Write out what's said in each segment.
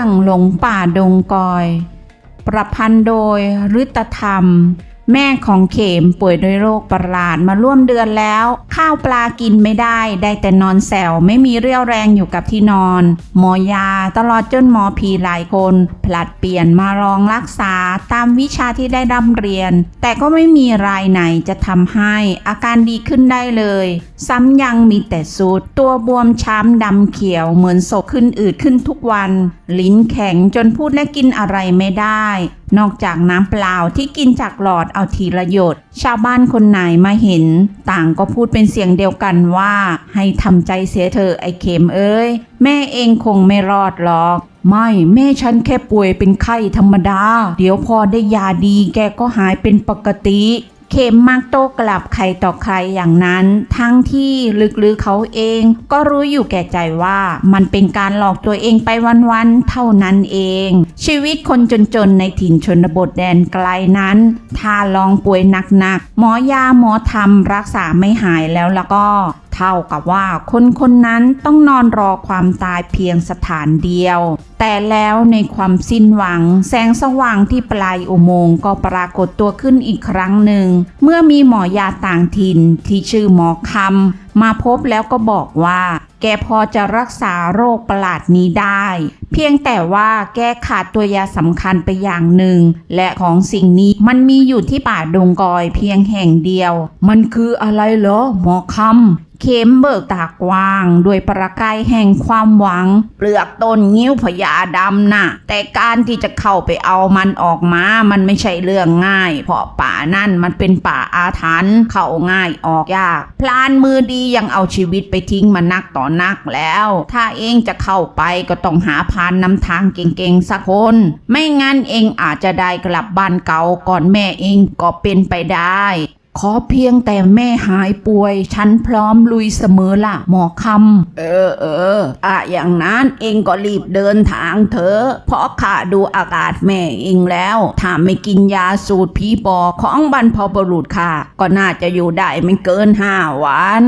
รื่องหลงป่าดงกอย ประพันธ์โดยฤตธรรม แม่ของเขมป่วยด้วยโรคประหลาดมาร่วมเดือนแล้ว ข้าวปลากินไม่ได้ ได้แต่นอนแซวไม่มีเรี่ยวแรงอยู่กับที่นอน หมอยาตลอดจนหมอผีหลายคน ผลัดเปลี่ยนมารองรักษาตามวิชาที่ได้ร่ำเรียน แต่ก็ไม่มีรายไหนจะทำให้อาการดีขึ้นได้เลย ซ้ำยังมีแต่สุดตัวบวมช้ำดำเขียวเหมือนศพขึ้นอืดขึ้นทุกวัน ลิ้นแข็งจนพูดและกินอะไรไม่ได้ นอกจากน้ำเปล่าที่กินจากหลอดเอาทีละหยด ชาวบ้านคนไหนมาเห็น ต่างก็พูดเป็นเสียงเดียวกันว่า ให้ทำใจเสียเธอไอ้เข็มเอ้ย แม่เองคงไม่รอดหรอก ไม่แม่ฉันแค่ป่วยเป็นไข้ธรรมดา เดี๋ยวพอได้ยาดีแกก็หายเป็นปกติ เข็มมักโต้กลับใครต่อใครอย่างนั้น ทั้งที่ลึกๆเขาเองก็รู้อยู่แก่ใจว่ามันเป็นการหลอกตัวเองไปวันๆเท่านั้นเอง ชีวิตคนจนๆในถิ่นชนบทแดนไกลนั้น ถ้าลองป่วยหนักๆหมอยาหมอทำรักษาไม่หายแล้วแล้วก็เท่ากับว่าคนคนนั้นต้องนอนรอความตายเพียงสถานเดียว แต่แล้วในความสิ้นหวัง แสงสว่างที่ปลายอุโมงค์ก็ปรากฏตัวขึ้นอีกครั้งหนึ่ง เมื่อมีหมอยาต่างถิ่นที่ชื่อหมอคำมาพบแล้วก็บอกว่า แกพอจะรักษาโรคประหลาดนี้ได้ เพียงแต่ว่าแกขาดตัวยาสำคัญไปอย่างหนึ่ง และของสิ่งนี้มันมีอยู่ที่ป่าดงกอยเพียงแห่งเดียว มันคืออะไรเหรอหมอคำ เข็มเบิกตากว้าง ด้วยประกายแห่งความหวัง เปลือกต้นงิ้วพญาดำน่ะ แต่การที่จะเข้าไปเอามันออกมา มันไม่ใช่เรื่องง่าย เพราะป่านั่นมันเป็นป่าอาถรรพ์เข้าง่ายออกยาก พลานมือดียังเอาชีวิตไปทิ้งมานักต่อนักแล้ว ถ้าเองจะเข้าไปก็ต้องหาพานนำทางเก่งๆสักคน ไม่งั้นเองอาจจะได้กลับบ้านเก่าก่อนแม่เองก็เป็นไปได้ ขอเพียงแต่แม่หายป่วย ฉันพร้อมลุยเสมอละหมอคำเออเอออะอย่างนั้นเองก็รีบเดินทางเถอะเพราะข้าดูอากาศแม่เองแล้วถ้าไม่กินยาสูตรผีบอของบรรพบุรุษค่ะ ก็น่าจะอยู่ได้ไม่เกินห้าวัน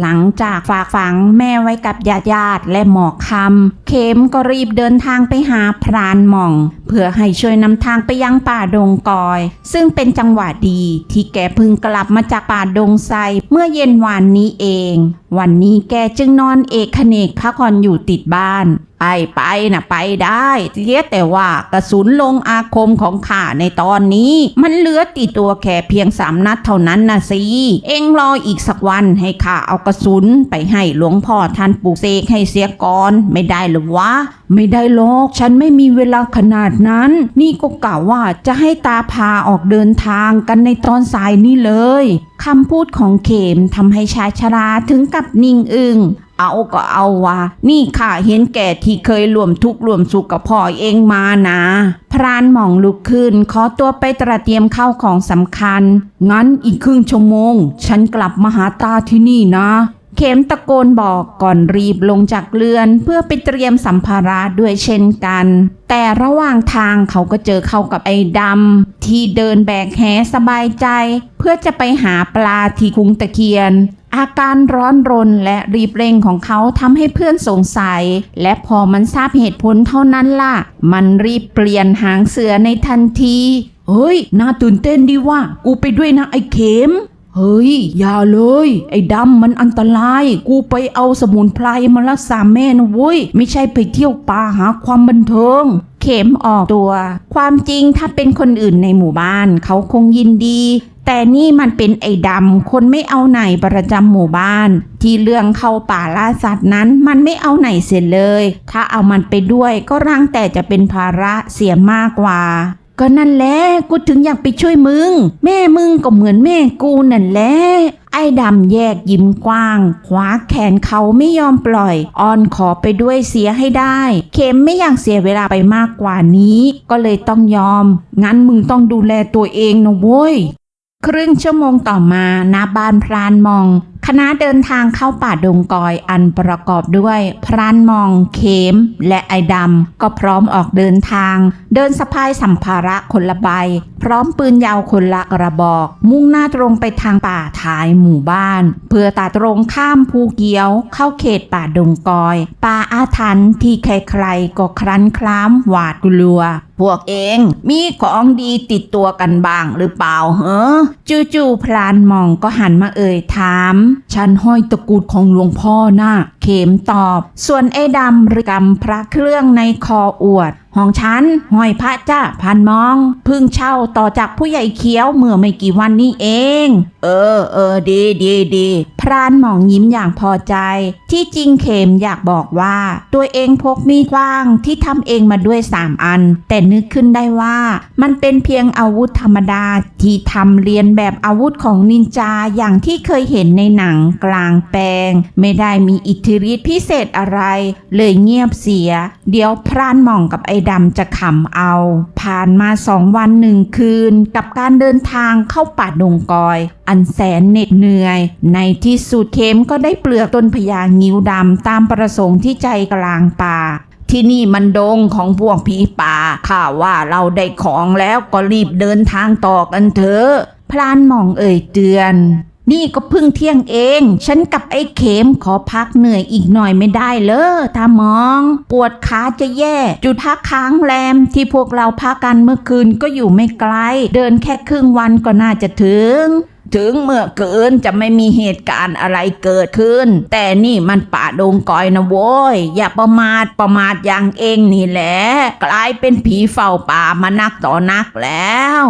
หลังจากฝากฝังแม่ไว้กับญาติญาติและหมอคำ เข็มก็รีบเดินทางไปหาพรานหม่อง เพื่อให้ช่วยนำทางไปยังป่าดงกอย ซึ่งเป็นจังหวะดีที่แกพึ่งกกลับมาจากป่าดงไซเมื่อเย็นวานนี้เอง วันนี้แกจึงนอนเอกเนกพักผ่อนอยู่ติดบ้าน ไปไปนะไปได้เรียแต่ว่ากระสุนลงอาคมของข้าในตอนนี้ มันเหลือติดตัวแค่เพียงสามนัดเท่านั้นนะสิเอ็งรออีกสักวันให้ข้าเอากระสุนไปให้หลวงพ่อท่านปลูกเสกให้เสียก่อนไม่ได้หรือวะ ไม่ได้หรอกฉันไม่มีเวลาขนาดนั้น นี่ก็กล่าวว่าจะให้ตาพาออกเดินทางกันในตอนสายนี่เลยคำพูดของเขมทำให้ชายชราถึงกับนิ่งอึง เอาก็เอาวะ นี่ค่ะเห็นแก่ที่เคยรวมทุกข์รวมสุขกับพ่อเองมานะ พรานหม่องลุกขึ้น ขอตัวไปตระเตรียมเข้าของสำคัญ งั้นอีกครึ่งชั่วโมง ฉันกลับมาหาตาที่นี่นะ เข็มตะโกนบอกก่อนรีบลงจากเรือนเพื่อไปเตรียมสัมภาระด้วยเช่นกัน แต่ระหว่างทางเขาก็เจอเข้ากับไอ้ดำที่เดินแบกแหสบายใจ เพื่อจะไปหาปลาที่คุ้งตะเคียน อาการร้อนรนและรีบเร่งของเขาทำให้เพื่อนสงสัย และพอมันทราบเหตุผลเท่านั้นล่ะ มันรีบเปลี่ยนหางเสือในทันที เฮ้ย น่าตื่นเต้นดีว่า กูไปด้วยนะไอ้เข็ม เฮ้ย อย่าเลย ไอ้ดำมันอันตราย กูไปเอาสมุนไพรมารักษาแม่นะเว้ย ไม่ใช่ไปเที่ยวป่าหาความบันเทิงเข็มออกตัว ความจริงถ้าเป็นคนอื่นในหมู่บ้าน เขาคงยินดี แต่นี่มันเป็นไอ้ดำคนไม่เอาไหนประจำหมู่บ้าน ที่เรื่องเข้าป่าล่าสัตว์นั้น มันไม่เอาไหนเสียเลย ถ้าเอามันไปด้วยก็ร่างแต่จะเป็นภาระเสียมากกว่า ก็นั่นแหละกูถึงอยากไปช่วยมึง แม่มึงก็เหมือนแม่กูนั่นแหละไอ้ดำแยกยิ้มกว้างคว้าแขนเขาไม่ยอมปล่อยออนขอไปด้วยเสียให้ได้ เข็มไม่อยากเสียเวลาไปมากกว่านี้ ก็เลยต้องยอม งั้นมึงต้องดูแลตัวเองนะเว้ยครึ่งชั่วโมงต่อมาณบ้านพรานมอง คณะเดินทางเข้าป่าดงกอยอันประกอบด้วยพรานมองเขมและไอดำก็พร้อมออกเดินทาง เดินสะพายสัมภาระคนละใบ พร้อมปืนยาวคนละกระบอก มุ่งหน้าตรงไปทางป่าท้ายหมู่บ้าน เพื่อตัดตรงข้ามภูเกียว เข้าเขตป่าดงกอย ป่าอาถรรพ์ที่ใครๆก็ครั้นคล้ามหวาดกลัวพวกเองมีของดีติดตัวกันบ้างหรือเปล่าเหรอจู่ๆพลานมองก็หันมาเอ่ยถามฉันห้อยตะกูดของหลวงพ่อนาคเข็มตอบ ส่วนไอ้ดำรือกำพระเครื่องในคออวด ของฉันห้อยพระจ้าพันมองเพึ่งเช่าต่อจากผู้ใหญ่เคี้ยวเมื่อไม่กี่วันนี้เอง เออเออดีดีดีพรานหมองยิ้มอย่างพอใจ ที่จริงเข็มอยากบอกว่า ตัวเองพกมีดว้างที่ทำเองมาด้วย3อัน แต่นึกขึ้นได้ว่ามันเป็นเพียงอาวุธธรรมดาที่ทำเรียนแบบอาวุธของนินจาอย่างที่เคยเห็นในหนังกลางแปลง ไม่ได้มีอิทธิฤทธิพิเศษอะไร เลยเงียบเสีย เดี๋ยวพรานหมองกับไอ้ดำจะขำเอา ผ่านมาสองวันหนึ่งคืน กับการเดินทางเข้าป่าดงกอย อันแสนเหน็ดเหนื่อย ในที่สุดเข็มก็ได้เปลือกต้นพญางิ้วดำตามประสงค์ที่ใจกลางป่าที่นี่มันดงของพวกผีป่าข้าว่าเราได้ของแล้วก็รีบเดินทางต่อกันเถอะ พลานมองเอ่ยเตือน นี่ก็พิ่งเที่ยงเอง ฉันกับไอ้เข็มขอพักเหนื่อยอีกหน่อยไม่ได้เลยตามอง ปวดขาจะแย่ จุดพักค้างแรมที่พวกเราพักกันเมื่อคืนก็อยู่ไม่ไกล เดินแค่ครึ่งวันก็น่าจะถึง ถึงเมื่อเกินจะไม่มีเหตุการณ์อะไรเกิดขึ้น แต่นี่มันป่าดงกอยนะโว้ย อย่าประมาทประมาทอย่างเองนี่แหละ กลายเป็นผีเฝ้าป่ามานักต่อนักแล้ว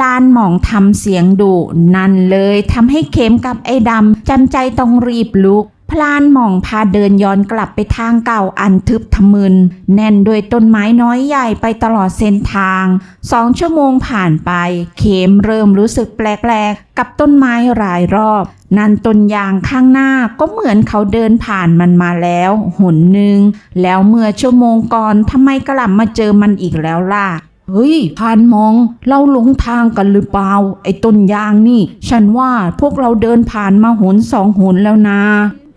ลานหมองทำเสียงดุนั่นเลยทำให้เข็มกับไอ้ดำจำใจต้องรีบลุก พลานหมองพาเดินย้อนกลับไปทางเก่าอันทึบทะมึน แน่นด้วยต้นไม้น้อยใหญ่ไปตลอดเส้นทางสองชั่วโมงผ่านไป เข็มเริ่มรู้สึกแปลกๆ กับต้นไม้รายรอบนั่นต้นยางข้างหน้าก็เหมือนเขาเดินผ่านมันมาแล้วหนหนึ่งแล้วเมื่อชั่วโมงก่อนทำไมกลับมาเจอมันอีกแล้วล่ะ เฮ้ยพานมอง เราหลงทางกันหรือเปล่า ไอ้ต้นยางนี่ ฉันว่าพวกเราเดินผ่านมาหนสองหนแล้วนะ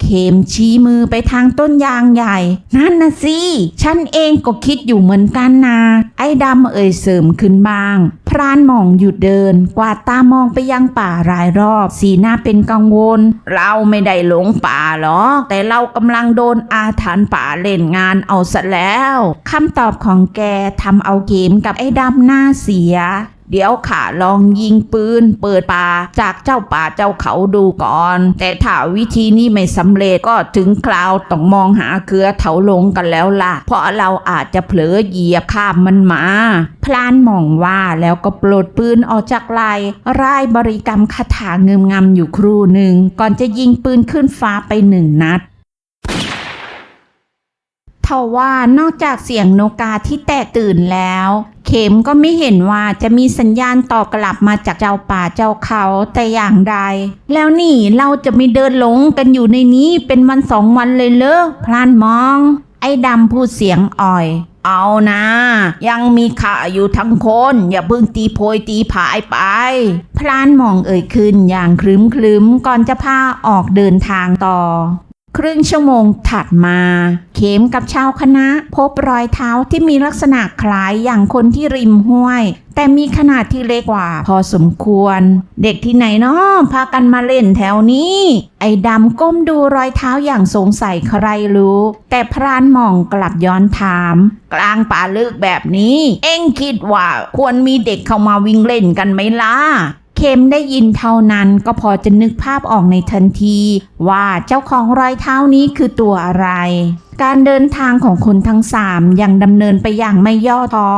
เข็มชี้มือไปทางต้นยางใหญ่ นั่นนะสิฉันเองก็คิดอยู่เหมือนกันนะไอ้ดำเอ่ยเสริมขึ้นบ้าง พรานหมองหยุดเดิน กวาดตามองไปยังป่ารายรอบ สีหน้าเป็นกังวล เราไม่ได้หลงป่าหรอกแต่เรากำลังโดนอาถรรพ์ป่าเล่นงานเอาซะแล้วคำตอบของแกทำเอาเกมกับไอ้ดำหน้าเสีย เดี๋ยวข้าลองยิงปืน เปิดป่าจากเจ้าป่าเจ้าเขาดูก่อน แต่ถ้าวิธีนี้ไม่สำเร็จก็ถึงคราวต้องมองหาเครือเถาลงกันแล้วล่ะ เพราะเราอาจจะเผลอเหยียบข้ามมันมา พลานมองว่าแล้วก็ปลดปืนออกจากไหลร่ายบริกรรมคาถาเงิมงำอยู่ครู่หนึ่ง ก่อนจะยิงปืนขึ้นฟ้าไปหนึ่งนัด ทว่านอกจากเสียงนกกาที่แตกตื่นแล้ว เข็มก็ไม่เห็นว่าจะมีสัญญาณตอบกลับมาจากเจ้าป่าเจ้าเขาแต่อย่างใด แล้วนี่เราจะไม่เดินหลงกันอยู่ในนี้เป็นวันสองวันเลยเลอพลานมอง ไอ้ดำพูดเสียงอ่อยเอานะ ยังมีข้าอยู่ทั้งคน อย่าเพิ่งตีโพยตีผายไป พลานมองเอ่ยขึ้นอย่างครึ้มครึมก่อนจะพาออกเดินทางต่อ ครึ่งชั่วโมงถัดมา เข็มกับชาวคณะ พบรอยเท้าที่มีลักษณะคล้ายอย่างคนที่ริมห้วย แต่มีขนาดที่เล็กกว่า พอสมควร เด็กที่ไหนเนาะพากันมาเล่นแถวนี้ ไอ้ดำก้มดูรอยเท้าอย่างสงสัยใครรู้ แต่พรานหมองกลับย้อนถาม กลางป่าลึกแบบนี้ เอ็งคิดว่าควรมีเด็กเข้ามาวิ่งเล่นกันไหมล่ะ เข็มได้ยินเท่านั้นก็พอจะนึกภาพออกในทันที ว่าเจ้าของรอยเท้านี้คือตัวอะไร การเดินทางของคนทั้งสามยังดำเนินไปอย่างไม่ย่อท้อ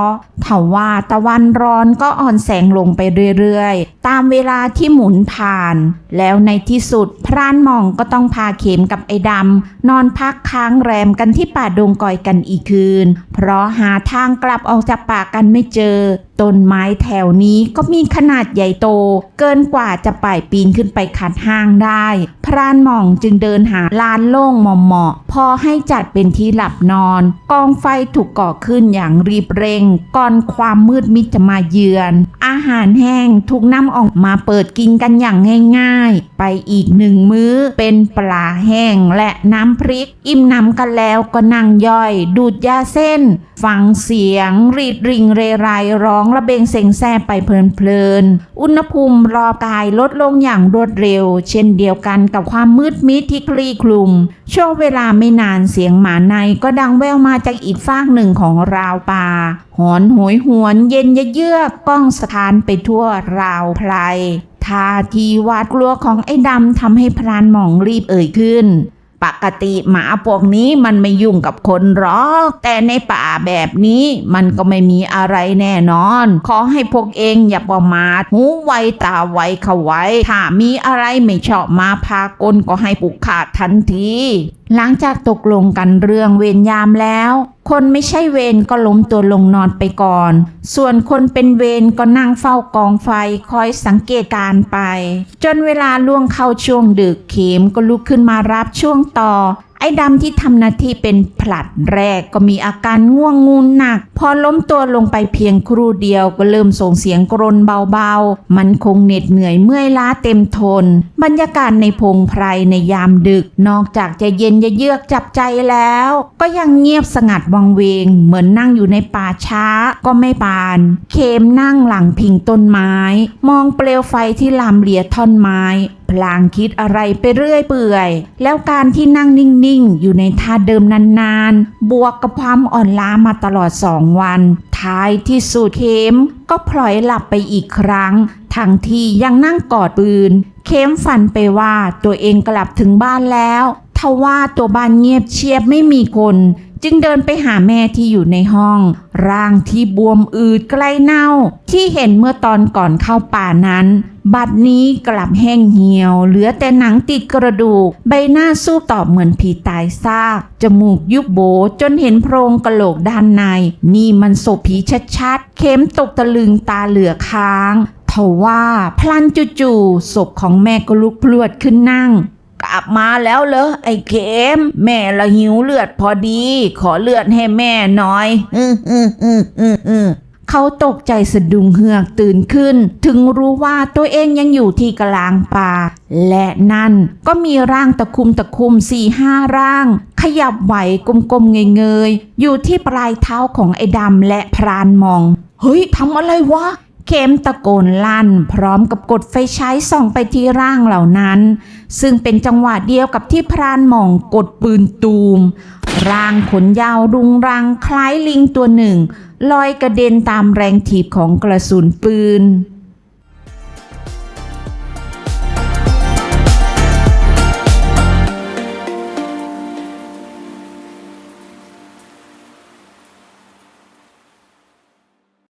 เถาว่าตะวันร้อนก็อ่อนแสงลงไปเรื่อยๆ ตามเวลาที่หมุนผ่าน แล้วในที่สุดพรานหมองก็ต้องพาเข็มกับไอ้ดำนอนพักค้างแรมกันที่ป่าดงกอยกันอีกคืน เพราะหาทางกลับออกจากป่ากันไม่เจอ ต้นไม้แถวนี้ก็มีขนาดใหญ่โต เกินกว่าจะป่ายปีนขึ้นไปขัดห้างได้ พรานหม่องจึงเดินหาลานโล่งเหมาะๆพอให้จัดเป็นที่หลับนอน กองไฟถูกก่อขึ้นอย่างรีบเร่ง ก่อนความมืดมิดจะมาเยือน อาหารแห้งถูกนำออกมาเปิดกินกันอย่างง่ายๆ ไปอีกหนึ่งมื้อเป็นปลาแห้งและน้ำพริก อิ่มหนำกันแล้วก็นั่งย่อย ดูดยาเส้น ฟังเสียง รีดริงเรไรร้องระเบงเซ็งแซ่ไปเพลินๆ อุณหภูมิรอบกายลดลงอย่างรวดเร็ว เช่นเดียวกันกับความมืดมิดที่คลี่คลุม ช่วงเวลาไม่นานเสียงหมาในก็ดังแว่วมาจากอีกฟากหนึ่งของราวป่า อนโหยหวนเย็นเยือกก้องสถานไปทั่วราวไพรท่าทีหวาดกลัวของไอ้ดำทำให้พรานหมองรีบเอ่ยขึ้น ปกติหมาพวกนี้มันไม่ยุ่งกับคนหรอก แต่ในป่าแบบนี้มันก็ไม่มีอะไรแน่นอน ขอให้พวกเองอย่าประมาทหูไวตาไวเข้าไว้ ถ้ามีอะไรไม่ชอบมาพากลก็ให้ปุกขาดทันที หลังจากตกลงกันเรื่องเวรยามแล้ว คนไม่ใช่เวรก็ล้มตัวลงนอนไปก่อน ส่วนคนเป็นเวรก็นั่งเฝ้ากองไฟคอยสังเกตการไป จนเวลาล่วงเข้าช่วงดึกเข็มก็ลุกขึ้นมารับช่วงต่อ ไอ้ดำที่ทำหน้าที่เป็นผลัดแรกก็มีอาการง่วงงูหนัก พอล้มตัวลงไปเพียงครู่เดียวก็เริ่มส่งเสียงกรนเบาๆ มันคงเหน็ดเหนื่อยเมื่อยล้าเต็มทน บรรยากาศในพงไพรในยามดึก นอกจากจะเย็นจะเยือกจับใจแล้ว ก็ยังเงียบสงัดวังเวง เหมือนนั่งอยู่ในป่าช้าก็ไม่ปาน เคมนั่งหลังพิงต้นไม้ มองเปลวไฟที่ลามเลียท่อนไม้ พลางคิดอะไรไปเรื่อยเปื่อย แล้วการที่นั่งนิ่งๆ อยู่ในท่าเดิมนานๆ บวกกับความอ่อนล้ามาตลอดสองวัน ท้ายที่สุดเข้มก็พลอยหลับไปอีกครั้ง ทั้งที่ยังนั่งกอดปืน เข้มฝันไปว่าตัวเองกลับถึงบ้านแล้วทว่าตัวบ้านเงียบเชียบไม่มีคน จึงเดินไปหาแม่ที่อยู่ในห้อง ร่างที่บวมอืดใกล้เน่า ที่เห็นเมื่อตอนก่อนเข้าป่านั้น บัดนี้กลับแห้งเหี่ยว เหลือแต่หนังติดกระดูก ใบหน้าสู้ตอบเหมือนผีตายซาก จมูกยุบโบจนเห็นโพรงกระโหลกด้านใน นี่มันศพผีชัดๆ เข้มตกตะลึงตาเหลือค้างทว่าพลันจู่ๆศพของแม่ก็ลุกพลวดขึ้นนั่งับมาแล้วเหรอไอ้เข็มแม่ละหิวเลือดพอดี ขอเลือดให้แม่หน่อย อืออืออืออืออือเขาตกใจสะดุ้งเฮือกตื่นขึ้น ถึงรู้ว่าตัวเองยังอยู่ที่กลางป่า และนั่นก็มีร่างตะคุมตะคุมสี่ห้าร่าง ขยับไหวกลมๆเงยๆ อยู่ที่ปลายเท้าของไอ้ดำและพรานมอง เฮ้ยทำอะไรวะเข้มตะโกนลั่น พร้อมกับกดไฟใช้ส่องไปที่ร่างเหล่านั้น ซึ่งเป็นจังหวะเดียวกับที่พรานหม่องกดปืนตูม ร่างขนยาวรุงรังคล้ายลิงตัวหนึ่ง ลอยกระเด็นตามแรงถีบของกระสุนปืน